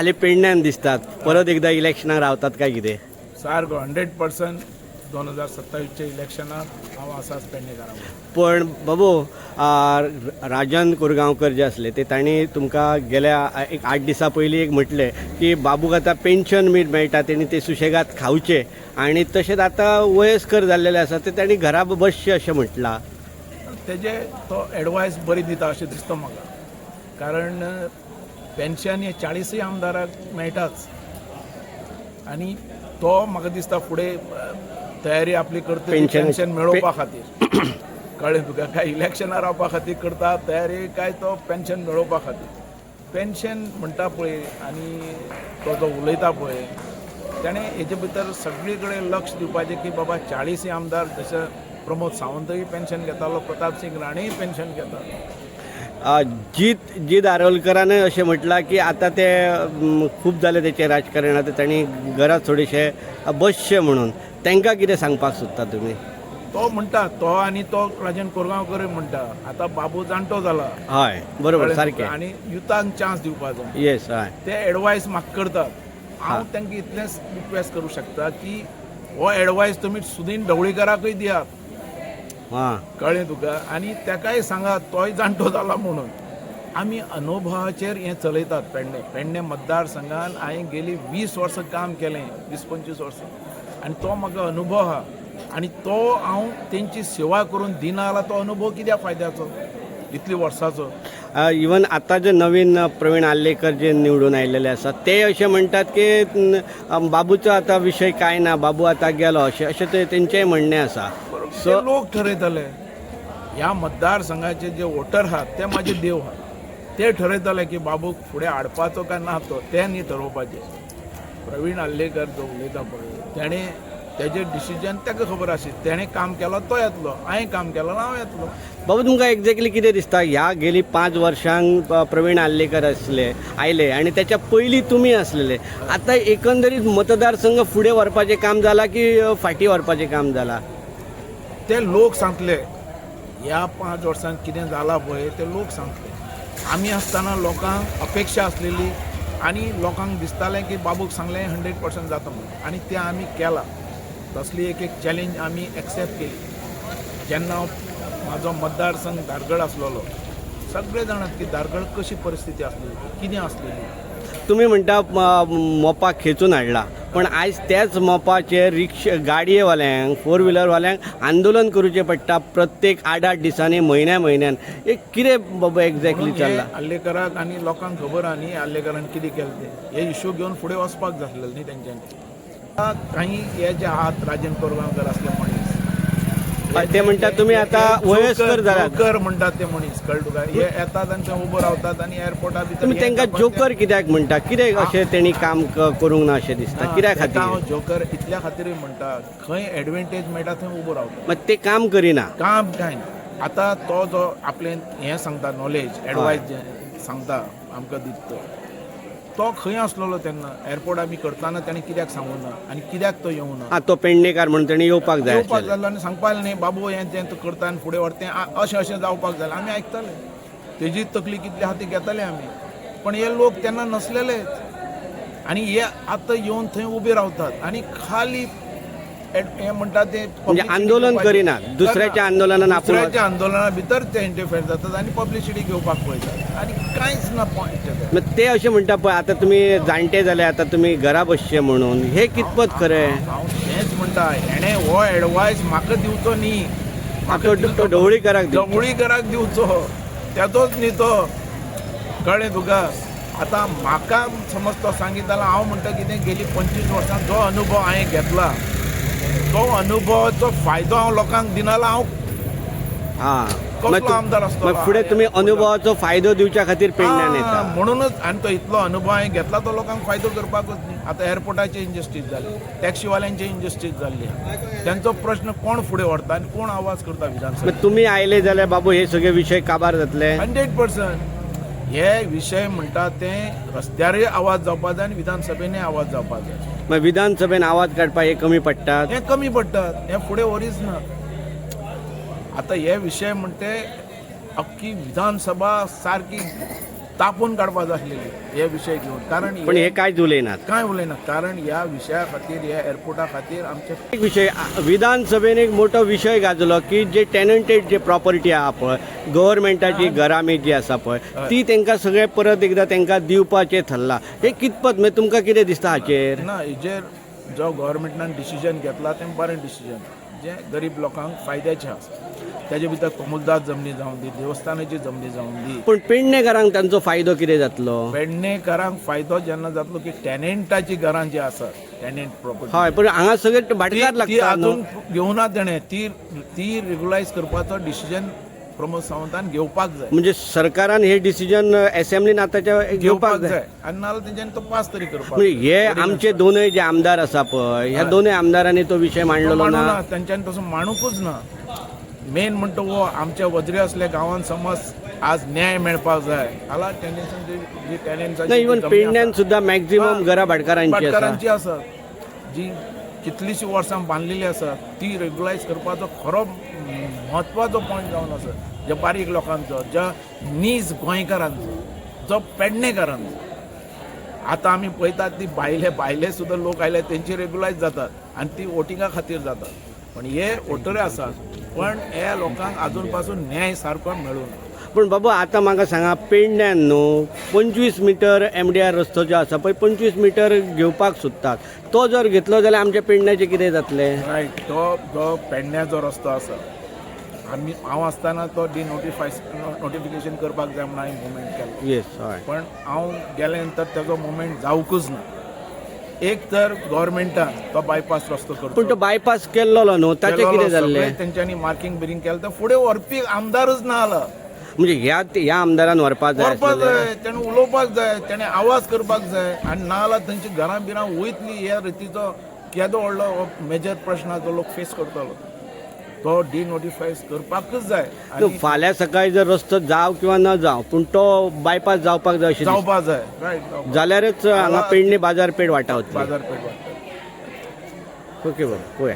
खाली पेडण्यान दिसतात. परत एकदा इलेक्शनाक रावतात काय कितें? सारको हंड्रेड पर्संट दोन हजार सत्तावीसच्या इलेक्शनात हांव आसाच पेडणेकारा पण बाबू राजन कोरगांवकर जे असले ते तांणी तुमकां गेल्या एक आठ दिसां पयलीं एक म्हटले की बाबूक आतां पेन्शन बी मेळटा तेणी ते सुशेगाद खावचे आणि तशेंच आतां वयस्कर जाल्लेले आसा ते तांणी घरा बसचे अशें म्हटलां. तेजे तो एडवायस बरी दिता अशें दिसता म्हाका कारण पेन्शन हे चाळीसय आमदाराक मेळटाच आनी तो म्हाका दिसता फुडें तयारी आपली करता पेन्शन मेळोवपा खातीर. कळ्ळें तुका? काय इलेक्शनार रावपा खातीर करता तयारी काय तो पेन्शन मेळोवपा खातीर. पेन्शन म्हणटा पळय आनी तो जो उलयता पळय ताणें हेजे भितर सगळे कडेन लक्ष दिवपाचें की बाबा चाळीसय आमदार जशे प्रमोद सावंतय पेन्शन घेतालो प्रताप सिंग राणेय पेन्शन घेतालो जीत जीत आरोलकरान अशें म्हटलां की आतां ते खूब जालें तेचें राजकारण आतां तांणी घरा थोडेशे बसचे म्हणून. तांकां कितें सांगपाक सोदता तुमी तो म्हणटा तो आनी तो राजन कोरगांवकर म्हणटा आतां बाबू जाणटो जाला हय बरोबर सारकें आनी युथाक चान्स दिवपाचो येस हय. ते एडवायस म्हाका करतात. हांव तांकां इतलेंच रिक्वेस्ट करूं शकता की हो एडवायस तुमी सुदीन ढवळीकराकय दियात. कळ्ळें तुका? आनी ताकाय सांगात तोय जाणटो जाला म्हणून. आमी अनुभवाचेर हें चलयतात पेडणे. पेडणे मतदारसंघान हांवें गेली वीस वर्सां काम केलें वीस पंचवीस वर्सां आनी तो म्हाका अनुभव आहा आनी तो हांव तेंची सेवा करून दिना जाल्यार तो अनुभव कित्याक फायद्याचो? इतली वर्सांचो. इवन आतां जे नवीन प्रवीण आल्लेकर जे निवडून आयलेले आसात ते अशें म्हणटात की बाबूचो आतां विशय कांय ना बाबू आतां गेलो अशें अशें ते तेंचेंय म्हणणें आसा. ते लोक ठरयतले ह्या मतदारसंघाचे जे वोटर आहात ते माझे देव आहात. ते ठरयतले की बाबूक फुडें हाडपाचो काय ना तो ते न्ही ठरोवपाचें. प्रवीण आल्लेकर जो उलयता पळय तेणें तेजें डिसिजन ताका खबर आशिल्ली तेणें काम केलो तो येतलो. हांवें काम केलो हांव येतलो. बाबू तुमकां एक्झॅक्टली कितें दिसता? ह्या गेली पांच वर्सांक अ, प्रवीण आल्लेकर आसले आयले आनी त्याच्या पयलीं तुमी आसलेले आतां एकंदरीत मतदारसंघ फुडें व्हरपाचें काम जालां की फाटीं व्हरपाचें काम जालां ते लोक सांगतले ह्या पांच वर्सांत कितें जालां पळय ते लोक सांगतले आमी आसतना लोकांक अपेक्षा आसलेली आनी लोकांक दिसतालें की बाबूक सांगलें हंड्रेड पर्संट जाता म्हणून. आनी तें आमी केलां. तसली एक एक चॅलेंज आमी एक्सेप्ट केली. जेन्ना म्हाजो मतदारसंघ धारगड आसलेलो सगळे जाणात की धारगड कशी परिस्थिती आसलेली कितें आसलेली तुमी म्हणटा मोपा मोपाक खेचून हाडला पण आयज त्याच मोपाचेर रिक्षा गाडयेवाल्यांक फोर व्हिलरवाल्यांक आंदोलन करचें पडटा प्रत्येक आठ आठ दिसांनी म्हयन्या म्हयन्यान एक कितें बाबा एक्झॅक्टली चल्ला? आल्लेकराक आनी लोकांक खबर आहा न्ही आल्लेकरान कितें केलें तें? हे इश्यू घेवन फुडें वचपाक जाय आसलेलें न्ही तेंच्यांनी. काही हे जे आहात राजन कोरगांवकर असले ते म्हणटात तुमी आतां वयस्कर जोकर म्हणटात ते मनीस कळ्ळें तुका हे येतात आनी थंय उबो रावतात आनी एअरपोर्टा भितर तुमी तांकां जोकर कित्याक म्हणटा कितें अशें तेणी काम करूंक ना अशें दिसता कित्या तेका हांव खातीर? जोकर इतल्या खातीरूय म्हणटा खंय एडवांटेज मेळटा थंय उबो रावता मात ते काम करिना. काम काय? ना आतां तो जो आपलें हें सांगता नॉलेज एडवायस जे सांगता आमकां दिता तो तो खंय आसलेलो तेन्ना एअरपोर्ट आमी करताना ताणें कित्याक सांगूं ना आनी कित्याक तो येवं ना? आ तो पेडणेकार म्हणून तेणी येवपाक जाय येवपाक आसलेलें. जालो आनी सांगपाक न्ही बाबू हें तें तूं करता आनी फुडें व्हरता अशें अशें जावपाक जाय आमी आयकताले तेजी तकली कितली आहा ती घेताले आमी पण हे लोक तेन्ना नसलेलेच. आनी हे आतां येवन थंय उबे रावतात. आनी खाली हें म्हणटा ते म्हणजे आंदोलन करिना दुसऱ्याच्या आंदोलनान दुसऱ्याच्या आंदोलना भितर ते इंटरफेअर जातात आनी पब्लिसिटी घेवपाक पळयतात आनी कांयच ना पॉयंट ते अशें म्हणटा पळय आतां तुमी जाणटे जाले आतां तुमी घरा बसचे म्हणून. हे कितपत खरें हांव तेंच म्हणटा हेणें हो एडवायस म्हाका दिवचो न्ही तो तो ढवळीकाराक. ढवळीकाराक दिवचो त्यातोच न्ही तो कळ्ळें तुका. आतां म्हाका समज तो सांगीत जाल्यार हांव म्हणटा कितें गेली पंचवीस वर्सां जो अनुभव हांवें घेतला तो अनुभवाचो फायदो हांव लोकांक दिना जाल्यार हांव हा कसलो आमदार आसतलो? मग फुडें तुमी अनुभवाचो फायदो दिवच्या खातीर पेडण्यान आ, येता म्हणूनच आनी तो इतलो अनुभव हांवें घेतला तो लोकांक फायदो करपाकूच न्ही. आतां एअरपोर्टाची इंडस्ट्रीज जाली टॅक्सीवाल्यांची इंडस्ट्रीज जाल्ली त्यांचो प्रश्न कोण फुडें व्हरता आनी कोण आवाज करता विधानसभेत? मग तुमी आयले जाल्यार बाबू हे सगळे विशय काबार जातले? Hundred percent. हे विशय म्हणटा ते रस्त्यारूय आवाज जावपा जाय आनी विधानसभेनूय आवाज जावपा जाय. मग विधानसभेन आवाज काडपाक हे कमी पडटात हे कमी पडटात हे फुडें वरीच ना आतां हे विशय म्हणटे अख्खी विधानसभा सारकी तापोवन काडपा जाय आसलेली हे विशय घेवन कारण पण हे कांयच उलयनात कांय उलयना कारण ह्या विशया खातीर ह्या एअरपोर्टा खातीर आमचे एक विषय आ- विधानसभेन एक मोठो विशय गाजलो की जे टेनंटेड जे प्रॉपर्टी आहा पळय गव्हर्मेंटाची घरां जी आसा पळय ती तांकां सगळे परत एकदां तांकां दिवपाचें थरला हे कितपत म्हणजे तुमकां कितें दिसता हाचेर? ना हेजेर जो गव्हर्मेंटान डिसिजन घेतला तें बरें डिसिजन जें गरीब लोकांक फायद्याचें आसा तेजे भितर कोमुलदास जमनी जावं दी देवस्थानाची जमनी जावं दी. पूण पेडणेकारांक तांचो फायदो कितें जातलो? पेडणेकारांक फायदो जेन्ना जातलो की टॅनंटाची घरां जी आसात टॅनंट प्रॉपर्टी हय पण हांगा सगळे भाटकार ती लागता. अजून घेवना तेणें ती ती रेग्युलायज करपाचो डिसिजन प्रमोद सावंतान घेवपाक जाय. म्हणजे सरकारान हे डिसिजन असेंब्लीन आतांच्या घेवपाक जाय. जाय. आनी नाल्यार तेंच्यानी तो पास तरी करपाक म्हणजे हे आमचे दोनय जे आमदार आसा पळय ह्या दोनय आमदारांनी तो विशय मांडलेलो मांडू ना? ना. तेंच्यांनी तसो माणूकूच ना. मेन म्हणटा वो आमच्या वजरे असल्या गांवांत समज आज न्याय मेळपाक जाय टेंडन्सी जी टेनन्साची इवन पेडण्यान सुद्धा मॅक्झिमम घरा भाटकारांची आसा जी कितलीशीं वर्सां बांदलेली आसा ती रेग्युलायज करपाचो खरो म्हत्वाचो पॉयंट जावन आसा ज्या बारीक लोकांचो ज्या नीज गोंयकारांचो जो पेडणेकारांचो. आतां आमी पळयतात ती भायले भायले सुद्दां लोक आयले तेंची रेग्युलायज जातात आनी ती वोटिंगा खातीर जातात. पण हे वोटरे आसात पण ह्या लोकांक आजून पासून न्याय सारको मेळूना पण बाबा आता म्हाका सांगा पेडण्यान न्हू पंचवीस मिटर एम डी आर रस्तो जो आसा पळय पंचवीस मिटर घेवपाक सोदतात तो जर घेतलो जाल्यार आमच्या पेडण्याचें कितें जातलें? रायट तो जो पेडण्या जो रस्तो आसा आमी हांव आसतना तो डी नोटिफाय नोटिफिकेशन करपाक जाय म्हणून हांवें मुवमेंट केलो. येस हय. पण हांव गेले नंतर तेजो मुवमेंट जावंकूच ना. एक तर गव्हर्मेंटान तो बायपास रस्तो पूण करतो तो बायपास केल्लो न्हू ताचें कितें जाल्लें तेंच्यांनी मार्किंग बिरींग केलें तर फुडें व्हरपी आमदारच ना आला. म्हणजे ह्या ह्या आमदारान व्हरपाक जाय व्हरपाक आसलेलें. जाय तेणें उलोवपाक जाय तेणें आवाज करपाक जाय आनी ना जाल्यार तेंची घरां बिरां वयतली ह्या रितीचो केदो व्हडलो मेजर प्रश्न आसा तो लोक फेस करतलो. तो डी नोटिफाय करपाकच जाय. आनी फाल्यां सकाळी जर रस्तो जाव किंवा न जाव पूण तो बायपास जावपाक जाय अशें दिसता. जावपाक जाय. रायट जाल्यारच हांगा पेडणे बाजारपेठ वाटावतली बाजारपेठ ओके बरें पळया